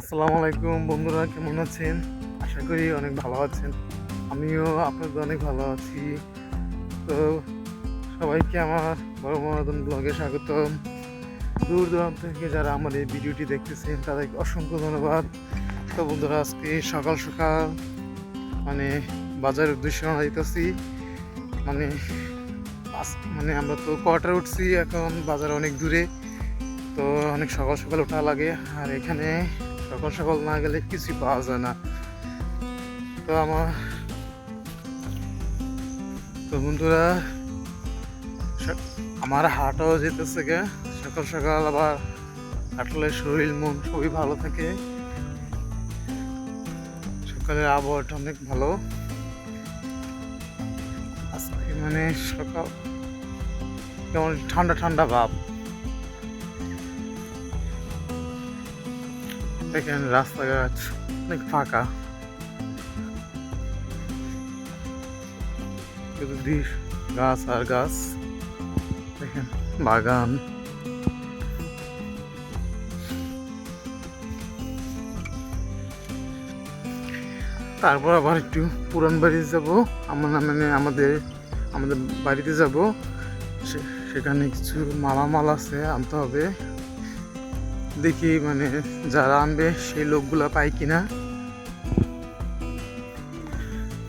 আসসালামু আলাইকুম বন্ধুরা, কেমন আছেন? আশা করি অনেক ভালো আছেন। আমিও আপনাদের অনেক ভালো আছি। তো সবাইকে আমার বড় মনোদন ব্লগে স্বাগতম। দূর দূরান্ত থেকে যারা আমার এই ভিডিওটি দেখতেছেন, তাদেরকে অসংখ্য ধন্যবাদ। তো বন্ধুরা, আজকে সকাল সকাল মানে বাজারের উদ্দেশ্যে দিতেছি মানে মানে আমরা তো কোয়ার্টার উঠছি, এখন বাজার অনেক দূরে। তো অনেক সকাল সকাল ওঠা লাগে। আর এখানে সকাল সকাল না গেলে কিছুই পাওয়া যায় না। তো আমার তো বন্ধুরা আমার হাটও যেতেছে গে। সকাল সকাল আবার হাঁটলে শরীর, মন সবই ভালো থাকে। সকালের আবহাওয়াটা অনেক ভালো। আজকে মানে সকাল কেমন ঠান্ডা ঠান্ডা ভাব। দেখেন রাস্তাঘাট অনেক ফাঁকা। চতুর্দিক গাছ আর গাছ। দেখেন বাগান। তারপর আবার একটু পুরান বাড়ি যাব। আমরা মানে আমাদের আমাদের বাড়িতে যাব। সেখানে কিছু মালামাল আছে আনতে হবে। দেখি মানে যারা আনবে সেই লোকগুলা পাই কিনা।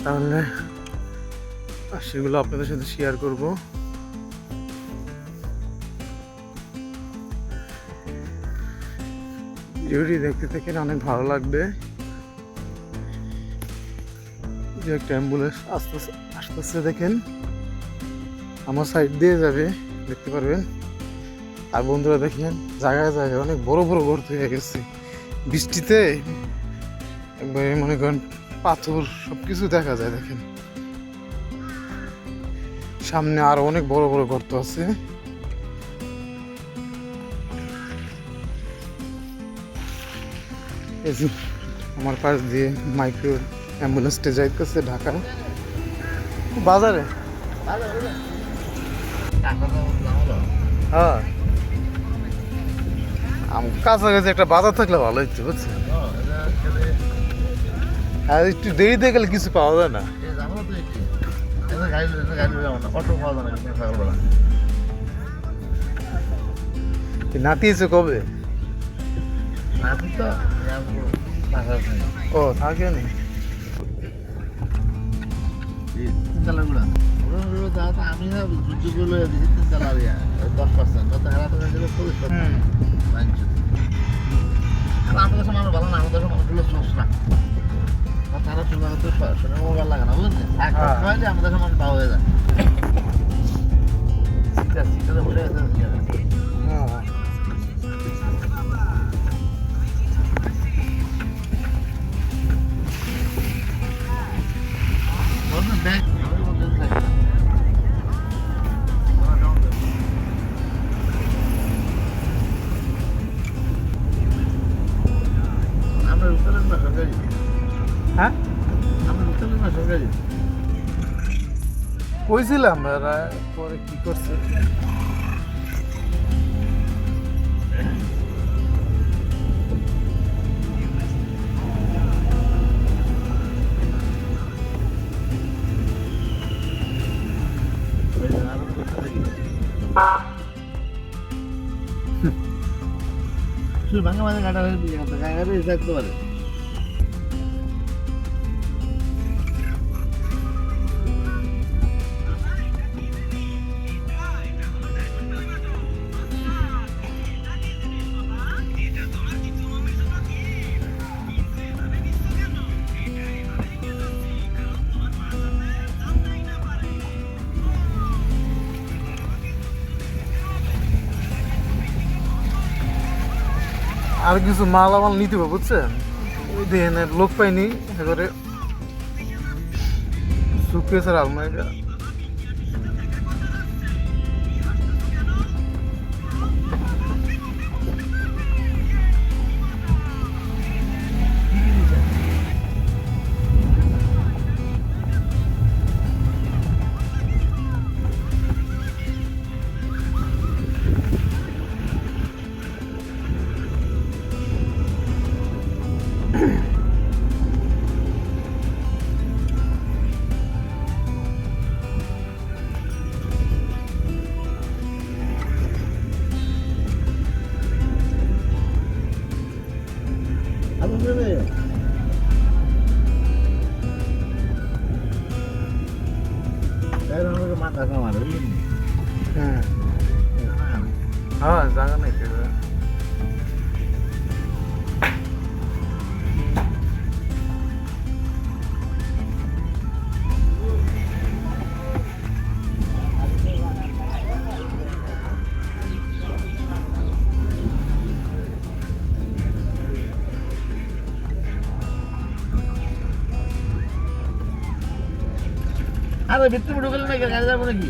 তাহলে আর সেগুলো আপনাদের সাথে শেয়ার করব। ভিডিওটি দেখতে থেকে অনেক ভালো লাগবে। যে একটা অ্যাম্বুলেন্স আস্তে আস্তে আস্তে আস্তে দেখেন। আমার সাইড দিয়ে যাবে, দেখতে পারবেন? আর বন্ধুরা দেখেন জায়গায় জায়গায় অনেক বড় বড় গর্ত হয়ে গেছে। বৃষ্টিতে একবারে মনে করেন পাথর সব কিছু দেখা যায় দেখেন। সামনে আরও অনেক বড় বড় গর্ত আছে। আমার পাশ দিয়ে মাইক্রো অ্যাম্বুলেন্সটা যাইতেছে ঢাকা। বাজারে। হ্যাঁ। কাছাকাছি একটা বাজার থাকলে ভালো হইতো, বুঝছেন? আর একটু দেরিতে গেলে কিছু পাওয়া যায় না। নাতি এসে কবে? ও, থাকে নি। আমি না দশ পার্সেন্ট। হারা গেলে চল্লিশ পার্সেন্ট। আমাদের দেশে মানুষ ভালো না আমাদের দেশে মানুষগুলো সোস না তারা তো শুনে মোবাইল লাগে না বুঝলেন? হ্যাঁ। আমাদের দেশে মানুষ পাওয়া হয়ে যায়। সিটা সিটা বলে হ্যাঁ ব্যাগ হ্যাঁ? কইছিলাম এরা পরে কি করছে। শুধু ভাঙা ভাঙা কাটা হয়ে থাকতে পারে। আর কিছু মালামাল নিতে হবে বুঝছেন? দেখেন লোক পাইনি এবারে সুকেসের আলমারিটা। 大哥完了嗯。আরে ভিতরে ঢুকলে না গাড়ি যাব নাকি?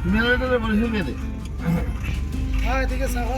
তুমি পরিষেবা পেতে হ্যাঁ ঠিক সাফা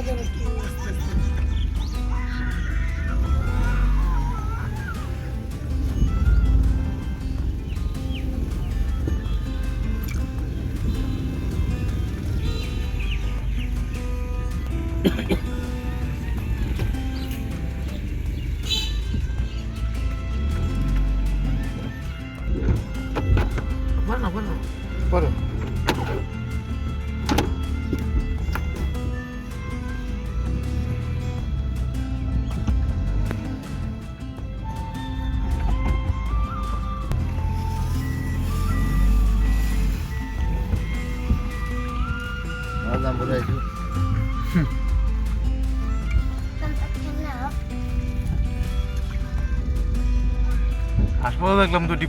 হাসপাতাল দেখলাম দুটি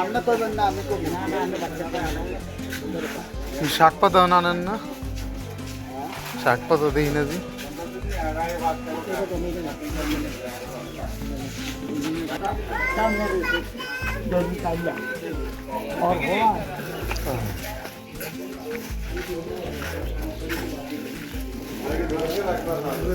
আমরা করবেন না আমি না? শাক পাতা আনেন না শাক পাতা काम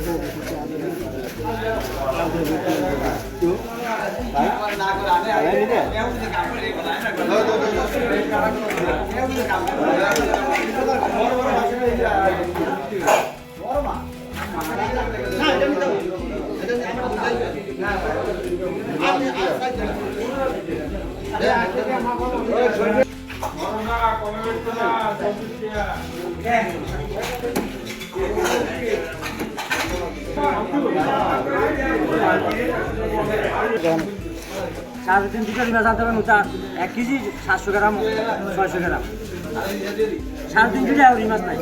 সাড়ে তিন থেকে বেচা দেবেন ওটা এক কেজি সাতশো গ্রাম, ছয়শো গ্রাম। সাড়ে তিন কেজি আর মাছ নাই।